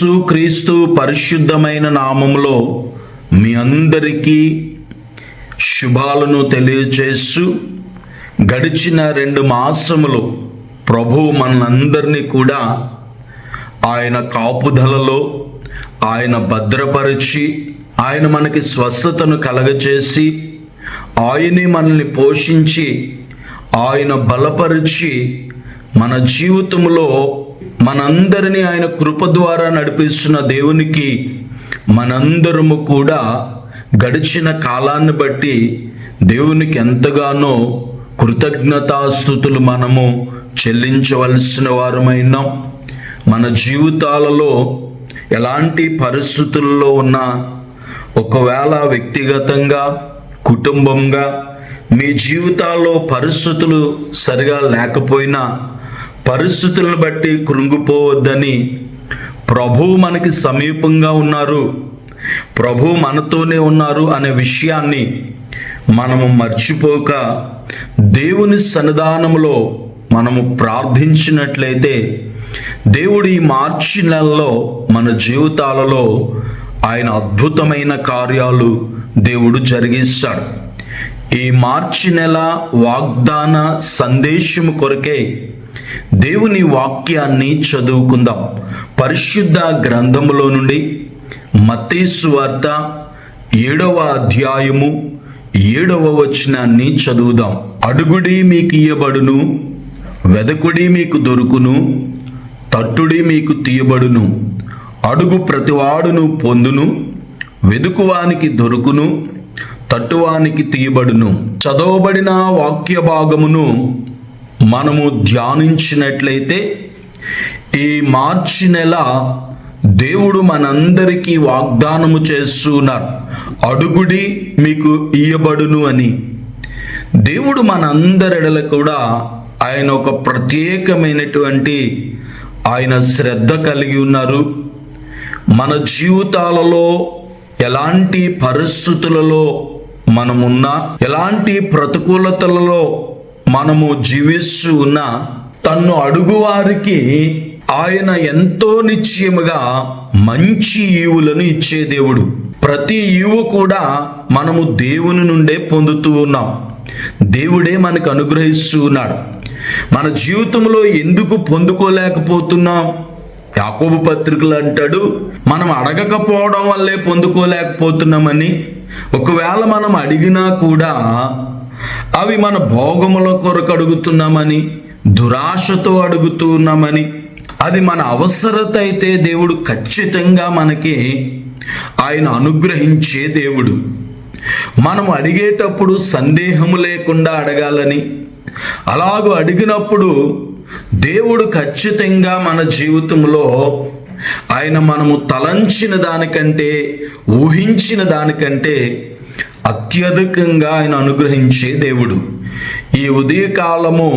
క్రీస్తు పరిశుద్ధమైన నామములో మీ అందరికీ శుభాలను తెలియచేస్తూ గడిచిన రెండు మాసములు ప్రభు మనందరినీ కూడా ఆయన కాపుదలలో ఆయన భద్రపరిచి ఆయన మనకి స్వస్థతను కలగచేసి ఆయనే మనల్ని పోషించి ఆయన బలపరిచి మన జీవితంలో మనందరినీ ఆయన కృప ద్వారా నడిపిస్తున్న దేవునికి మనందరము కూడా గడిచిన కాలాన్ని బట్టి దేవునికి ఎంతగానో కృతజ్ఞతాస్థుతులు మనము చెల్లించవలసిన వారమైనాం. మన జీవితాలలో ఎలాంటి పరిస్థితుల్లో ఉన్నా ఒకవేళ వ్యక్తిగతంగా కుటుంబంగా మీ జీవితాల్లో పరిస్థితులు సరిగా లేకపోయినా పరిస్థితులను బట్టి కృంగిపోవద్దని ప్రభు మనకి సమీపంగా ఉన్నారు. ప్రభు మనతోనే ఉన్నారు అనే విషయాన్ని మనము మర్చిపోక దేవుని సన్నిధానంలో మనము ప్రార్థించినట్లయితే దేవుడు ఈ మార్చి నెలలో మన జీవితాలలో ఆయన అద్భుతమైన కార్యాలు దేవుడు జరిగిస్తాడు. ఈ మార్చి నెల వాగ్దాన సందేశము కొరకే దేవుని వాక్యాన్ని చదువుకుందాం. పరిశుద్ధ గ్రంథములో నుండి మతేసు వార్త ఏడవ అధ్యాయము ఏడవ వచనాన్ని చదువుదాం. అడుగుడి మీకు ఇయ్యబడును వెదకుడి మీకు దొరుకును తట్టుడి మీకు తీయబడును. అడుగు ప్రతివాడును పొందును వెదుకువానికి దొరుకును తట్టువానికి తీయబడును. చదవబడిన వాక్య భాగమును మనము ధ్యానించినట్లయితే ఈ మార్చి నెల దేవుడు మనందరికీ వాగ్దానము చేస్తున్నారు. అడుగుడి మీకు ఇయ్యబడును అని. దేవుడు మనందరిడల కూడా ఆయన ఒక ప్రత్యేకమైనటువంటి ఆయన శ్రద్ధ కలిగి ఉన్నారు. మన జీవితాలలో ఎలాంటి పరిస్థితులలో మనమున్నా ఎలాంటి ప్రతికూలతలలో మనము జీవిస్తూ ఉన్నా తన్ను అడుగువారికి ఆయన ఎంతో నిశ్చయముగా మంచి ఈవులను ఇచ్చే దేవుడు. ప్రతి ఈవు కూడా మనము దేవుని నుండే పొందుతూ ఉన్నాం. దేవుడే మనకు అనుగ్రహిస్తూ ఉన్నాడు. మన జీవితంలో ఎందుకు పొందుకోలేకపోతున్నాం? యాకోబు పత్రికలు అంటాడు మనం అడగకపోవడం వల్లే పొందుకోలేకపోతున్నామని. ఒకవేళ మనం అడిగినా కూడా అవి మన భోగముల కొరకు అడుగుతున్నామని దురాశతో అడుగుతూ ఉన్నామని అది మన అవసరత అయితే దేవుడు ఖచ్చితంగా మనకి ఆయన అనుగ్రహించే దేవుడు. మనం అడిగేటప్పుడు సందేహము లేకుండా అడగాలని అలాగూ అడిగినప్పుడు దేవుడు ఖచ్చితంగా మన జీవితంలో ఆయన మనము తలంచిన దానికంటే ఊహించిన దానికంటే అత్యధికంగా ఆయన అనుగ్రహించే దేవుడు. ఈ ఉదయకాలము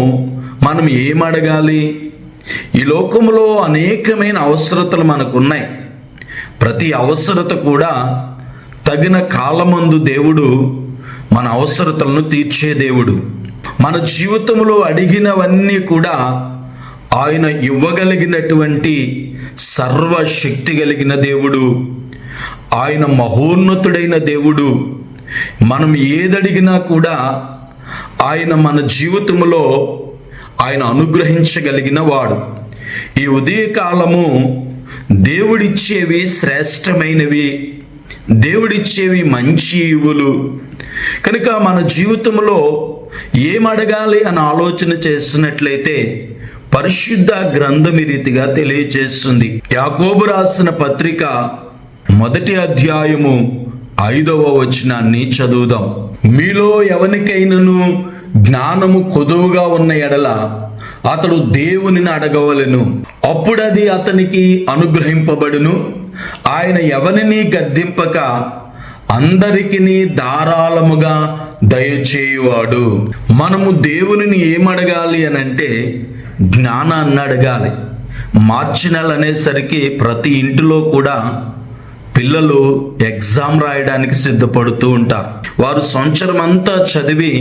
మనం ఏమడగాలి? ఈ లోకంలో అనేకమైన అవసరతలు మనకు ఉన్నాయి ప్రతి అవసరత కూడా తగిన కాలమందు దేవుడు మన అవసరతలను తీర్చే దేవుడు. మన జీవితంలో అడిగినవన్నీ కూడా ఆయన ఇవ్వగలిగినటువంటి సర్వశక్తి కలిగిన దేవుడు. ఆయన మహోన్నతుడైన దేవుడు. మనం ఏదడిగినా కూడా ఆయన మన జీవితంలో ఆయన అనుగ్రహించగలిగిన వాడు. ఈ ఉదయకాలము దేవుడిచ్చేవి శ్రేష్టమైనవి దేవుడిచ్చేవి మంచి ఇవులు. కనుక మన జీవితంలో ఏం అడగాలి అని ఆలోచన చేసినట్లయితే పరిశుద్ధ గ్రంథం ఈ రీతిగా తెలియజేస్తుంది. యాకోబు రాసిన పత్రిక మొదటి అధ్యాయము ఐదవ వచనాన్ని చదువుదాం. మీలో ఎవరికైనను జ్ఞానము కొదువుగా ఉన్న ఎడల అతడు దేవునిని అడగవలెను. అప్పుడది అతనికి అనుగ్రహింపబడును. ఆయన ఎవరిని గద్దింపక అందరికీ ధారాళముగా దయచేయువాడు. మనము దేవునిని ఏమడగాలి అని అంటే జ్ఞానాన్ని అడగాలి. మార్చి నెల అనేసరికి ప్రతి ఇంటిలో కూడా పిల్లలు ఎగ్జామ్ రాయడానికి సిద్ధపడుతూ ఉంటారు వారు సంవత్సరం అంతా చదివి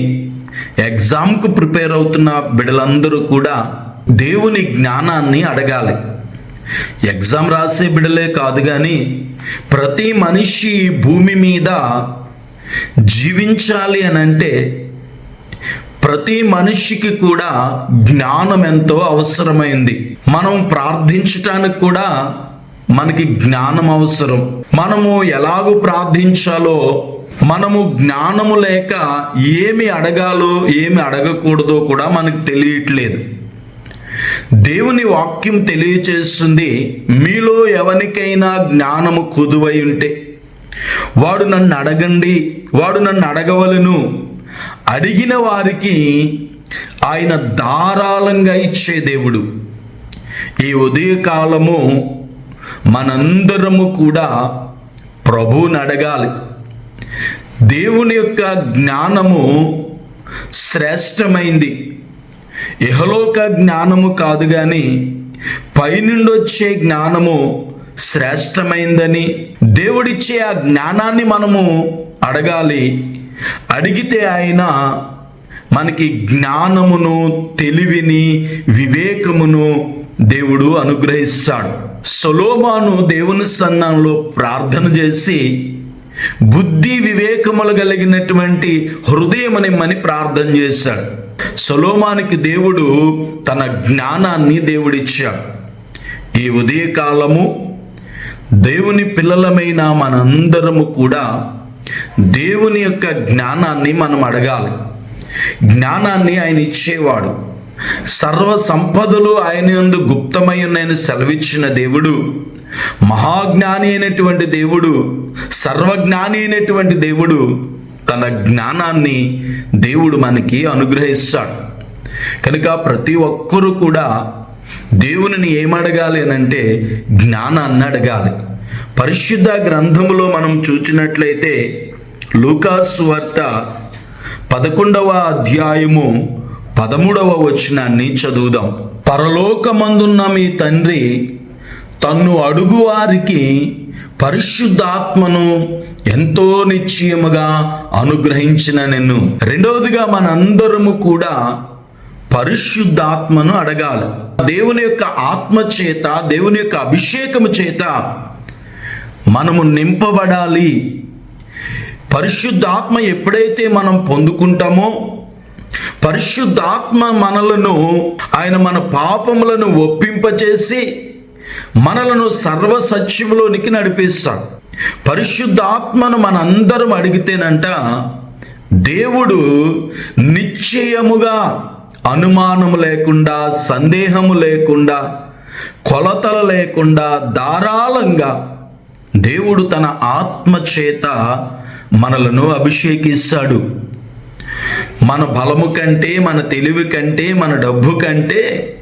ఎగ్జామ్కు ప్రిపేర్ అవుతున్న బిడలందరూ కూడా దేవుని జ్ఞానాన్ని అడగాలి. ఎగ్జామ్ రాసే బిడలే కాదు కానీ ప్రతి మనిషి భూమి మీద జీవించాలి అని అంటే ప్రతి మనిషికి కూడా జ్ఞానం ఎంతో అవసరమైంది. మనం ప్రార్థించటానికి కూడా మనకి జ్ఞానం అవసరం. మనము ఎలాగూ ప్రార్థించాలో మనము జ్ఞానము లేక ఏమి అడగాలో ఏమి అడగకూడదో కూడా మనకు తెలియట్లేదు. దేవుని వాక్యం తెలియచేస్తుంది మీలో ఎవరికైనా జ్ఞానము కుదువై ఉంటే. వాడు నన్ను అడగండి వాడు నన్ను అడగవలను. అడిగిన వారికి ఆయన ధారాళంగా ఇచ్చే దేవుడు. ఈ ఉదయకాలము మనందరము కూడా ప్రభువుని అడగాలి. దేవుని యొక్క జ్ఞానము శ్రేష్టమైంది. ఇహలోక జ్ఞానము కాదు కానీ పైనుండి వచ్చే జ్ఞానము శ్రేష్టమైందని దేవుడిచ్చే ఆ జ్ఞానాన్ని మనము అడగాలి. అడిగితే ఆయన మనకి జ్ఞానమును తెలివిని వివేకమును దేవుడు అనుగ్రహిస్తాడు. సొలోమాను దేవుని సన్నంలో ప్రార్థన చేసి బుద్ధి వివేకములు కలిగినటువంటి హృదయమనిమ్మని ప్రార్థన చేశాడు. సొలోమానికి దేవుడు తన జ్ఞానాన్ని దేవుడిచ్చాడు. ఈ ఉదయకాలము దేవుని పిల్లలమైన మనందరము కూడా దేవుని యొక్క జ్ఞానాన్ని మనం అడగాలి. జ్ఞానాన్ని ఆయన ఇచ్చేవాడు. సర్వ సంపదలు ఆయన యందు గుప్తమై ఉన్నాయని సెలవిచ్చిన దేవుడు మహాజ్ఞాని అయినటువంటి దేవుడు సర్వజ్ఞాని అయినటువంటి దేవుడు తన జ్ఞానాన్ని దేవుడు మనకి అనుగ్రహిస్తాడు. కనుక ప్రతి ఒక్కరూ కూడా దేవునిని ఏమడగాలి అంటే జ్ఞానాన్ని అడగాలి. పరిశుద్ధ గ్రంథములో మనం చూచినట్లయితే లూకాస్ వార్త పదకొండవ అధ్యాయము పదమూడవ వచనాన్ని చదువుదాం. పరలోకమందున్న మీ తండ్రి తన్ను అడుగువారికి పరిశుద్ధాత్మను ఎంతో నిశ్చయముగా అనుగ్రహించిన నిన్ను. రెండవదిగా మనందరము కూడా పరిశుద్ధాత్మను అడగాలి. దేవుని యొక్క ఆత్మ చేత దేవుని యొక్క అభిషేకము చేత మనము నింపబడాలి. పరిశుద్ధాత్మ ఎప్పుడైతే మనం పొందుకుంటామో పరిశుద్ధాత్మ మనలను ఆయన మన పాపములను ఒప్పింపచేసి మనలను సర్వ సత్యములోనికి నడిపిస్తాడు. పరిశుద్ధాత్మను మనందరం అడిగితేనంట దేవుడు నిశ్చయముగా అనుమానము లేకుండా సందేహము లేకుండా కొలతలు లేకుండా ధారాళంగా దేవుడు తన ఆత్మ చేత మనలను అభిషేకిస్తాడు. మన బలము కంటే మన తెలివి కంటే మన డబ్బు కంటే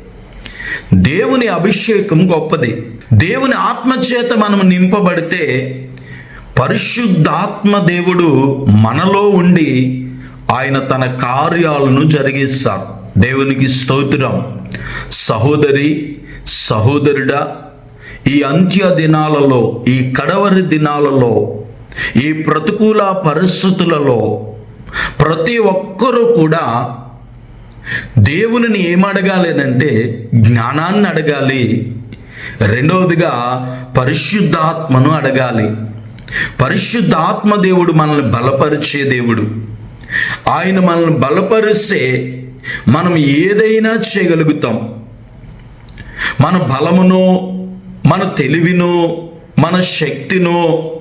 దేవుని అభిషేకం గొప్పది. దేవుని ఆత్మ చేత మనం నింపబడితే పరిశుద్ధాత్మ దేవుడు మనలో ఉండి ఆయన తన కార్యాలను జరిగిస్తాడు. దేవునికి స్తోత్రం. సహోదరి సహోదరుడా ఈ అంత్య దినాలలో ఈ కడవరి దినాలలో ఈ ప్రతికూల పరిస్థితులలో ప్రతి ఒక్కరూ కూడా దేవుని ఏమడగాలి అంటే జ్ఞానాన్ని అడగాలి. రెండవదిగా పరిశుద్ధాత్మను అడగాలి. పరిశుద్ధాత్మ దేవుడు మనల్ని బలపరిచే దేవుడు. ఆయన మనల్ని బలపరిస్తే మనం ఏదైనా చేయగలుగుతాం. మన బలమును మన తెలివినో మన శక్తినో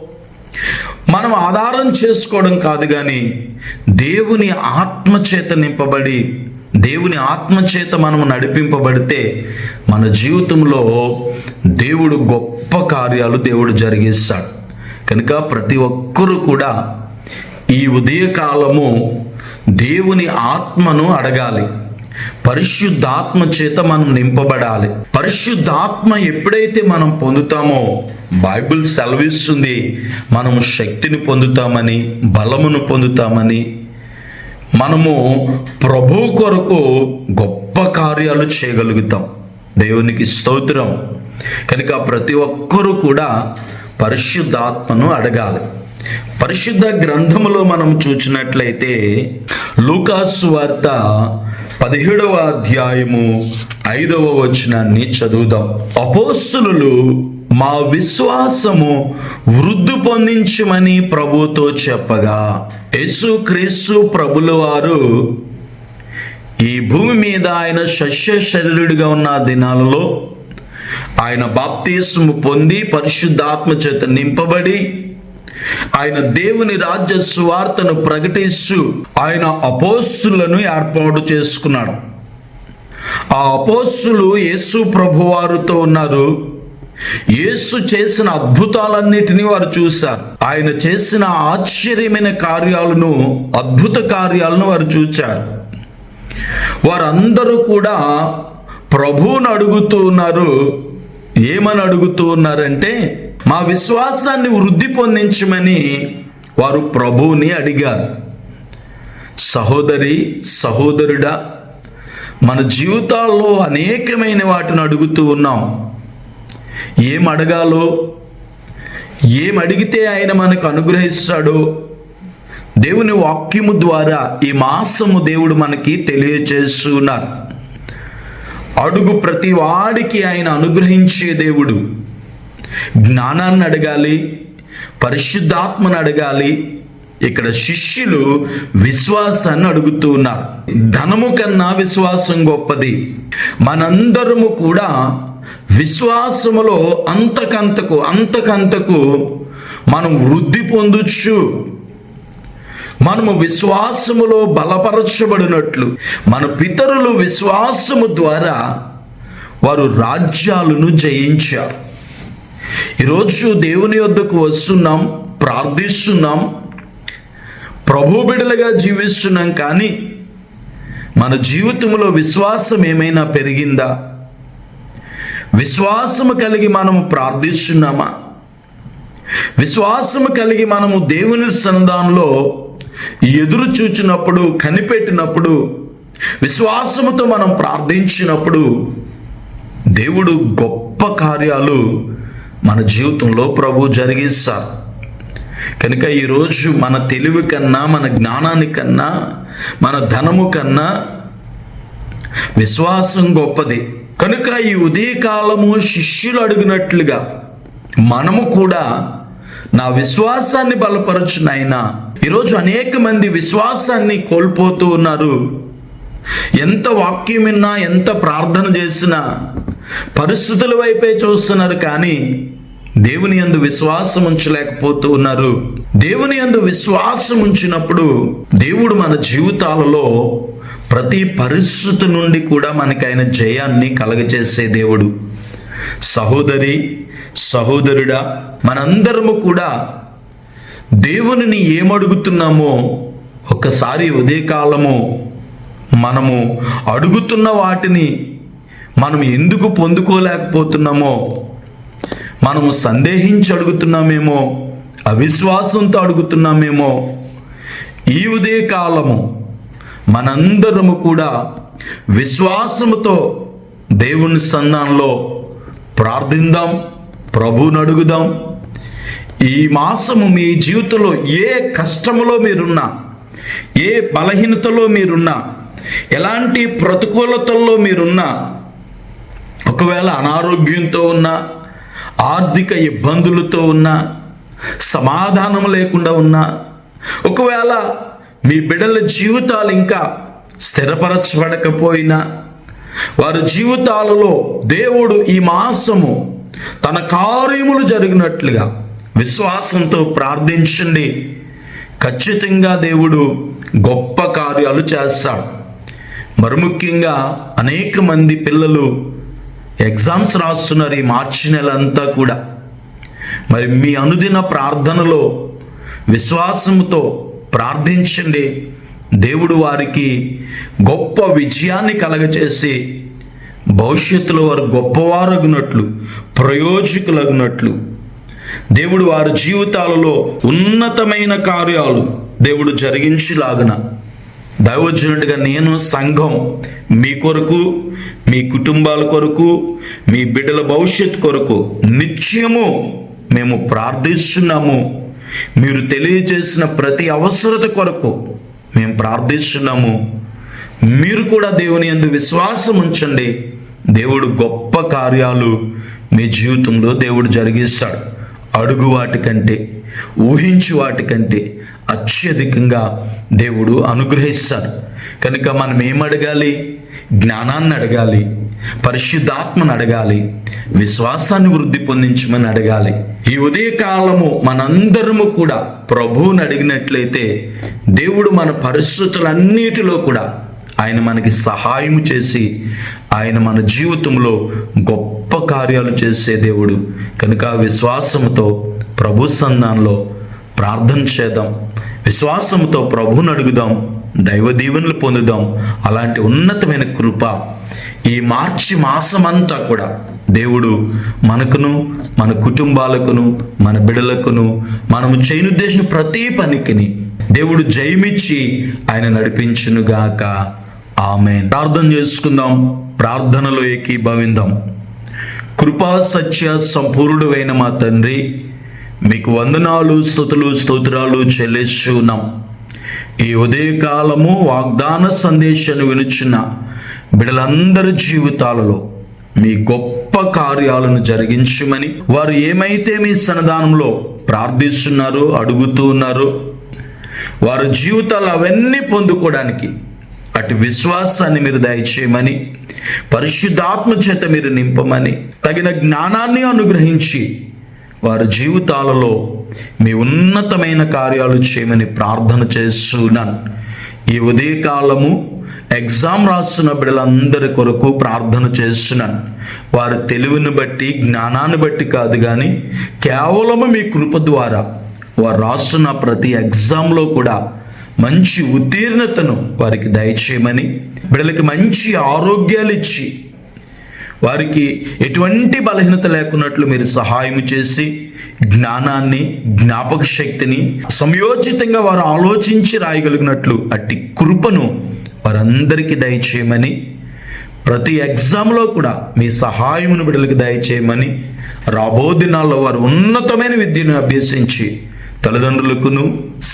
మనం ఆధారం చేసుకోవడం కాదు కానీ దేవుని ఆత్మచేత నింపబడి దేవుని ఆత్మచేత మనము నడిపింపబడితే మన జీవితంలో దేవుడు గొప్ప కార్యాలు దేవుడు జరిగిస్తాడు. కనుక ప్రతి ఒక్కరూ కూడా ఈ ఉదయకాలము దేవుని ఆత్మను అడగాలి. పరిశుద్ధాత్మ చేత మనం నింపబడాలి. పరిశుద్ధాత్మ ఎప్పుడైతే మనం పొందుతామో బైబిల్ సెలవిస్తుంది మనము శక్తిని పొందుతామని బలమును పొందుతామని. మనము ప్రభు కొరకు గొప్ప కార్యాలు చేయగలుగుతాం. దేవునికి స్తోత్రం. కనుక ప్రతి ఒక్కరూ కూడా పరిశుద్ధాత్మను అడగాలి. పరిశుద్ధ గ్రంథములో మనం చూసినట్లయితే లూకాసు వార్త పదిహేడవ అధ్యాయము ఐదవ వచనాన్ని చదువుదాం. అపోస్తులు మా విశ్వాసము వృద్ధి పొందించమని ప్రభుతో చెప్పగా యేసు క్రీస్తు ప్రభుల వారు ఈ భూమి మీద ఆయన శస్య శరీరుడిగా ఉన్న దినాలలో ఆయన బాప్తీస్ము పొంది పరిశుద్ధాత్మ చేత నింపబడి ఆయన దేవుని రాజ్య సువార్తను ప్రకటిస్తూ ఆయన అపోస్సులను ఏర్పాటు చేసుకున్నాడు. ఆ అపోస్సులు యేసు ప్రభువారితో ఉన్నారు. యేసు చేసిన అద్భుతాలన్నిటినీ వారు చూశారు. ఆయన చేసిన ఆశ్చర్యమైన కార్యాలను అద్భుత కార్యాలను వారు చూచారు. వారందరూ కూడా ప్రభువును అడుగుతూ ఉన్నారు. ఏమని అడుగుతూ ఉన్నారంటే మా విశ్వాసాన్ని వృద్ధి పొందించమని వారు ప్రభువుని అడిగారు. సహోదరి సహోదరుడా మన జీవితాల్లో అనేకమైన వాటిని అడుగుతూ ఉన్నాం. ఏం అడగాలో ఏం అడిగితే ఆయన మనకు అనుగ్రహిస్తాడో దేవుని వాక్యము ద్వారా ఈ మాసము దేవుడు మనకి తెలియచేస్తున్నారు అడుగు ప్రతి వాడికి ఆయన అనుగ్రహించే దేవుడు. జ్ఞానాన్ని అడగాలి పరిశుద్ధాత్మను అడగాలి. ఇక్కడ శిష్యులు విశ్వాసాన్ని అడుగుతూ ఉన్నారు. ధనము కన్నా విశ్వాసం గొప్పది. మనందరము కూడా విశ్వాసములో అంతకంతకు అంతకంతకు మనం వృద్ధి పొందొచ్చు. మనము విశ్వాసములో బలపరచబడినట్లు. మన పితరులు విశ్వాసము ద్వారా వారు రాజ్యాలను జయించారు. ఈరోజు దేవుని వద్దకు వస్తున్నాం ప్రార్థిస్తున్నాం ప్రభు బిడలుగా జీవిస్తున్నాం కానీ మన జీవితంలో విశ్వాసం ఏమైనా పెరిగిందా? విశ్వాసము కలిగి మనము ప్రార్థిస్తున్నామా? విశ్వాసము కలిగి మనము దేవుని సన్నిధానంలో ఎదురు చూచినప్పుడు కనిపెట్టినప్పుడు విశ్వాసముతో మనం ప్రార్థించినప్పుడు దేవుడు గొప్ప కార్యాలు మన జీవితంలో ప్రభు జరిగిస్తారు కనుక ఈరోజు మన తెలివి కన్నా మన జ్ఞానానికన్నా మన ధనము కన్నా విశ్వాసం గొప్పది. కనుక ఈ ఉదయకాలము శిష్యులు అడిగినట్లుగా మనము కూడా నా విశ్వాసాన్ని బలపరచునైనా ఈరోజు అనేక మంది విశ్వాసాన్ని కోల్పోతూ ఉన్నారు. ఎంత వాక్యం విన్నా ఎంత ప్రార్థన చేసినా పరిస్థితుల వైపే చూస్తున్నారు కానీ దేవుని అందు విశ్వాసం ఉంచలేకపోతూ ఉన్నారు. దేవుని అందు విశ్వాసం ఉంచినప్పుడు దేవుడు మన జీవితాలలో ప్రతి పరిస్థితి నుండి కూడా మనకి ఆయన జయాన్ని కలగజేసే దేవుడు. సహోదరి సహోదరుడా మనందరము కూడా దేవునిని ఏమడుగుతున్నామో ఒకసారి ఉదయకాలము మనము అడుగుతున్న వాటిని మనం ఎందుకు పొందుకోలేకపోతున్నామో మనము సందేహించి అడుగుతున్నామేమో అవిశ్వాసంతో అడుగుతున్నామేమో ఈ ఉదయకాలము మనందరము కూడా విశ్వాసముతో దేవుని సంధానంలో ప్రార్థిందాం ప్రభువును అడుగుదాం. ఈ మాసము మీ జీవితంలో ఏ కష్టములో మీరున్నా ఏ బలహీనతలో మీరున్నా ఎలాంటి ప్రతికూలతల్లో మీరున్నా ఒకవేళ అనారోగ్యంతో ఉన్నా ఆర్థిక ఇబ్బందులతో ఉన్నా సమాధానం లేకుండా ఉన్నా ఒకవేళ మీ బిడ్డల జీవితాలు ఇంకా స్థిరపరచబడకపోయినా వారి జీవితాలలో దేవుడు ఈ మాసము తన కార్యములు జరిగినట్లుగా విశ్వాసంతో ప్రార్థించండి. ఖచ్చితంగా దేవుడు గొప్ప కార్యాలు చేస్తాడు. మరి ముఖ్యంగా అనేక మంది పిల్లలు ఎగ్జామ్స్ రాస్తున్నారు ఈ మార్చి నెల అంతా కూడా. మరి మీ అనుదిన ప్రార్థనలో విశ్వాసంతో ప్రార్థించండి. దేవుడు వారికి గొప్ప విజయాన్ని కలగచేసి భవిష్యత్తులో వారు గొప్పవారగునట్లు ప్రయోజకులగునట్లు. దేవుడు వారి జీవితాలలో ఉన్నతమైన కార్యాలు దేవుడు జరిగించులాగున దైవజనుడిగా నేను సంఘం. మీ కొరకు మీ కుటుంబాల కొరకు మీ బిడ్డల భవిష్యత్తు కొరకు నిత్యము మేము ప్రార్థిస్తున్నాము. మీరు తెలియజేసిన ప్రతి అవసరత కొరకు మేము ప్రార్థిస్తున్నాము. మీరు కూడా దేవుని యందు విశ్వాసం ఉంచండి. దేవుడు గొప్ప కార్యాలు మీ జీవితంలో దేవుడు జరిగిస్తాడు. అడుగు వాటికంటే ఊహించు వాటికంటే అత్యధికంగా దేవుడు అనుగ్రహిస్తాడు కనుక మనం ఏం అడగాలి? జ్ఞానాన్ని అడగాలి పరిశుద్ధాత్మను అడగాలి విశ్వాసాన్ని వృద్ధి పొందించమని అడగాలి. ఈ ఉదయకాలము మనందరము కూడా ప్రభువుని అడిగినట్లయితే దేవుడు మన పరిస్థితులన్నిటిలో కూడా ఆయన మనకి సహాయం చేసి ఆయన మన జీవితంలో గొప్ప కార్యాలు చేసే దేవుడు. కనుక విశ్వాసంతో ప్రభు సంధానంలో ప్రార్థన చేద్దాం. విశ్వాసంతో ప్రభువుని అడుగుదాం. దైవ దీవెనలు పొందుదాం. అలాంటి ఉన్నతమైన కృప ఈ మార్చి మాసమంతా కూడా దేవుడు మనకును మన కుటుంబాలకును మన బిడలకును మనము చేయనుద్దేశించిన ప్రతి పనికిని దేవుడు జయమిచ్చి ఆయన నడిపించునుగాక. ఆమె ప్రార్థన చేసుకుందాం. ప్రార్థనలో ఏకీభవిందాం. కృపా సత్య సంపూర్ణుడైన మా తండ్రి మీకు వందనాలు స్థుతులు స్తోత్రాలు చెల్లిస్తున్నాం ఈ ఉదయకాలము వాగ్దాన సందేశాన్ని వినుచున్న బిడలందరి జీవితాలలో మీ గొప్ప కార్యాలను జరిగించమని వారు ఏమైతే మీ సన్నిధానంలో ప్రార్థిస్తున్నారో అడుగుతూ ఉన్నారో వారి జీవితాలు అవన్నీ పొందుకోవడానికి అటు విశ్వాసాన్ని మీరు దయచేయమని పరిశుద్ధాత్మ చేత మీరు నింపమని తగిన జ్ఞానాన్ని అనుగ్రహించి వారి జీవితాలలో మీ ఉన్నతమైన కార్యాలు చేయమని ప్రార్థన చేస్తున్నాను. ఈ ఉదయకాలము ఎగ్జామ్ రాస్తున్న బిడ్డలందరి కొరకు ప్రార్థన చేస్తున్నాను. వారి తెలివిని బట్టి జ్ఞానాన్ని బట్టి కాదు కానీ కేవలము మీ కృప ద్వారా వారు రాస్తున్న ప్రతి ఎగ్జామ్లో కూడా మంచి ఉత్తీర్ణతను వారికి దయచేయమని బిడ్డలకి మంచి ఆరోగ్యాలు ఇచ్చి వారికి ఎటువంటి బలహీనత లేకున్నట్లు మీరు సహాయం చేసి జ్ఞానాన్ని జ్ఞాపక శక్తిని సమయోచితంగా వారు ఆలోచించి రాయగలిగినట్లు అట్టి కృపను వారందరికీ దయచేయమని ప్రతి ఎగ్జామ్లో కూడా మీ సహాయమును బిడ్డలకు దయచేయమని రాబో దినాల్లో వారు ఉన్నతమైన విద్యను అభ్యసించి తల్లిదండ్రులకును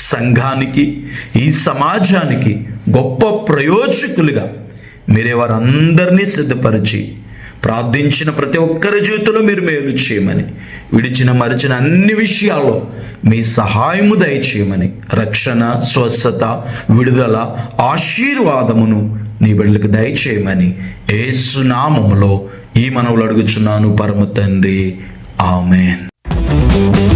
సంఘానికి ఈ సమాజానికి గొప్ప ప్రయోజకులుగా మీరే వారందరినీ సిద్ధపరిచి ప్రార్థించిన ప్రతి ఒక్కరి జీవితంలో మీరు మేలు చేయమని విడిచిన మరిచిన అన్ని విషయాల్లో మీ సహాయము దయచేయమని రక్షణ స్వస్థత విడుదల ఆశీర్వాదమును నీ బిడ్డలకు దయచేయమని ఏసునామములో ఈ మనవులు అడుగుచున్నాను పరమ తండ్రి. ఆమెన్.